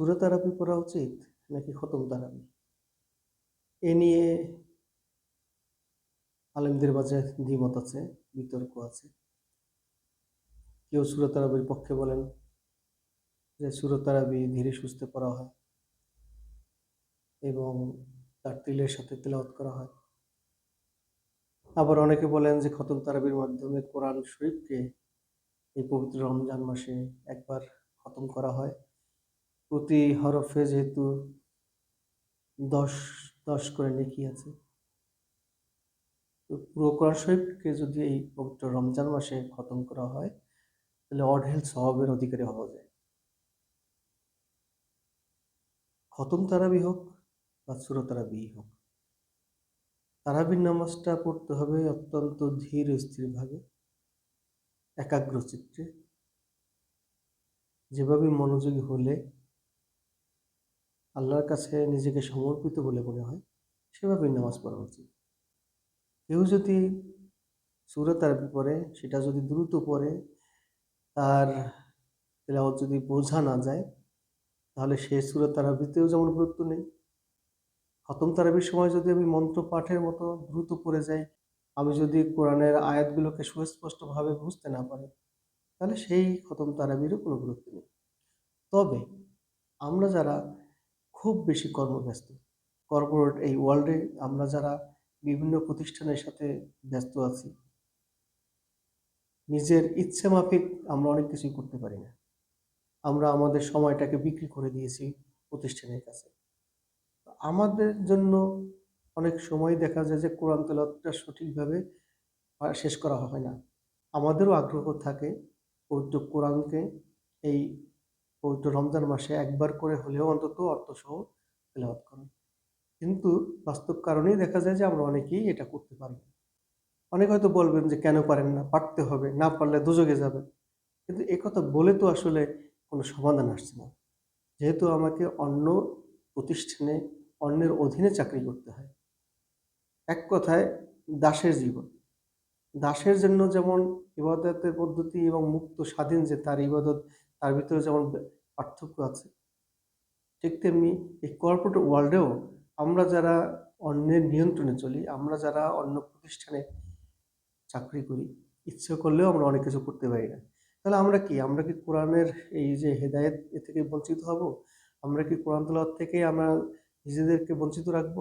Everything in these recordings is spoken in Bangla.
সুরা তারাবি পড়া উচিত নাকি খতম তারাবি এ নিয়ে আলেমদের মাঝে দ্বিমত আছে, বিতর্ক আছে। কেউ সুরা তারাবির পক্ষে বলেন যে সুরা তারাবি ধীরে সুস্থে পড়া হয় এবং তার তিলের সাথে তেলাওয়াত করা হয়। আবার অনেকে বলেন যে খতম তারাবির মাধ্যমে কোরআন শরীফকে এই পবিত্র রমজান মাসে একবার খতম করা হয়। প্রতি হরফে যেহেতু দশ দশ করে নেকি আছে, তো পুরো কোরআন শরীফকে যদি এই পবিত্র রমজান মাসে খতম করা হয়, তাহলে অঢেল স্বভাবের অধিকারী হওয়া যায়। খতম তারাবি হোক বা সুরো তারাবি হোক, তারাবির নামাজটা পড়তে হবে অত্যন্ত ধীর স্থিরভাবে একাগ্র চিত্রে যেভাবে মনোযোগী হলে আল্লাহর কাছে নিজেকে সমর্পিত বলে মনে হয়, সেভাবেই নামাজ পড়া উচিত। কেউ যদি সুরত আরবি পড়ে, সেটা যদি দ্রুত পড়ে, তার তেলাওয়াত যদি বোঝা না যায়, তাহলে সে সুরত আরবিতেও যেমন গুরুত্ব নেই। খতম তারাবির সময় যদি আমি মন্ত্র পাঠের মতো দ্রুত পড়ে যাই, আমি যদি কোরআনের আয়াতগুলোকে সুস্পষ্টভাবে বুঝতে না পারি, তাহলে সেই খতম তারাবিরও কোনো গুরুত্ব নেই। তবে আমরা যারা খুব বেশি কর্মব্যস্ত। কর্পোরেট এই ওয়ার্ল্ডে আমরা যারা বিভিন্ন প্রতিষ্ঠানের সাথে ব্যস্ত আছি, নিজের ইচ্ছে মাফিক আমরা অনেক কিছুই করতে পারি না। আমরা আমাদের সময়টাকে বিক্রি করে দিয়েছি প্রতিষ্ঠানের কাছে। আমাদের জন্য অনেক সময় দেখা যায় যে কোরআন তেলাওয়াতটা সঠিকভাবে শেষ করা হয় না। আমাদেরও আগ্রহ থাকে পবিত্র কোরআনকে এই পবিত্র রমজান মাসে একবার করে হলেও অন্তত অর্থসহ তেলাওয়াত করেন কিন্তু বাস্তব কারণেই দেখা যায় যে আমরা অনেকেই এটা করতে পারি না। অনেক হয়তো বলবেন যে কেন পারেন না, পারতে হবে, না পারলে দুযোগে যাবে কিন্তু কথা বলে তো আসলে কোনো সমাধান আসছে না। যেহেতু আমাকে অন্য প্রতিষ্ঠানে, অন্যের অধীনে চাকরি করতে হয়। এক কথায় দাসের জীবন। দাসের জন্য যেমন ইবাদতের পদ্ধতি এবং মুক্ত স্বাধীন যে তার ইবাদত তার ভিতরে যেমন পার্থক্য আছে, ঠিক তেমনি এই কর্পোরেট ওয়ার্ল্ডেও আমরা যারা অন্যের নিয়ন্ত্রণে চলি, আমরা যারা অন্য প্রতিষ্ঠানে চাকরি করি, ইচ্ছে করলেও আমরা অনেক কিছু করতে পারি না। তাহলে আমরা কি? আমরা কি কোরআনের এই যে হেদায়েত এ থেকে বঞ্চিত হব? আমরা কি কোরআন তেলাওয়াত থেকে আমরা নিজেদেরকে বঞ্চিত রাখব?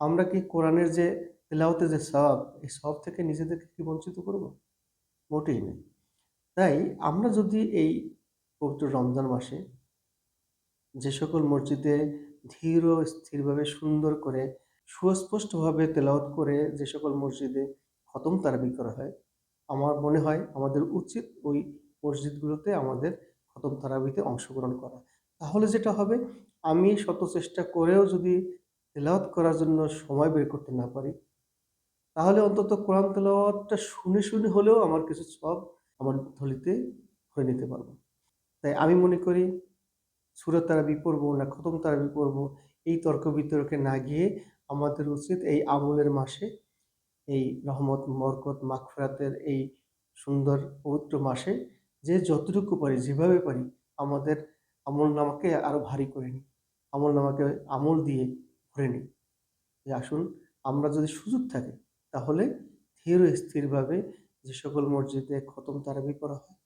আমরা কি কোরআনের যে তেলাওতে যে সব এই সব থেকে নিজেদেরকে কি বঞ্চিত করব? মোটেই নেই তাই আমরা যদি এই পবিত্র রমজান মাসে যে সকল মসজিদে ধীর ও স্থিরভাবে সুন্দর করে সুস্পষ্টভাবে তেলাওয়াত করে যে সকল মসজিদে খতম তারাবি করা হয়, আমার মনে হয় আমাদের উচিত ওই মসজিদগুলোতে আমাদের খতম তারাবিতে অংশগ্রহণ করা। তাহলে যেটা হবে, আমি শত চেষ্টা করেও যদি তেলাওয়াত করার জন্য সময় বের করতে না পারি, তাহলে অন্তত কোরআন তেলাওয়াতটা শুনে শুনে হলেও আমার কিছু সব আমার থলিতে হয়ে নিতে পারব। তাই আমি মনে করি সুরত তারাবি পড়ব না খতম তারাবি পড়ব। এই তর্ক বিতর্কে না গিয়ে আমাদের উচিত এই আমলের মাসে এই রহমত মরকত মাগফিরাতের এই সুন্দর, পবিত্র মাসে যে যতটুকু পারি, যেভাবে পারি আমাদের আমল নামাকে আরও ভারী করে নিই। আমল নামাকে আমল দিয়ে ভরে নিই। যে আসুন আমরা যদি সুযোগ থাকে তাহলে ধীর স্থিরভাবে যে সকল মসজিদে খতম তারাবি করা হয়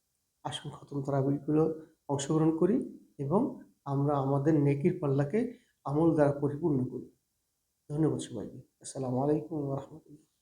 আসুন খতম তারাবিগুলো অংশগ্রহণ করি এবং আমরা আমাদের নেকির পাল্লাকে আমল দ্বারা পরিপূর্ণ করি। ধন্যবাদ সবাইকে। আসসালামু আলাইকুম রহমতুল্লাহ।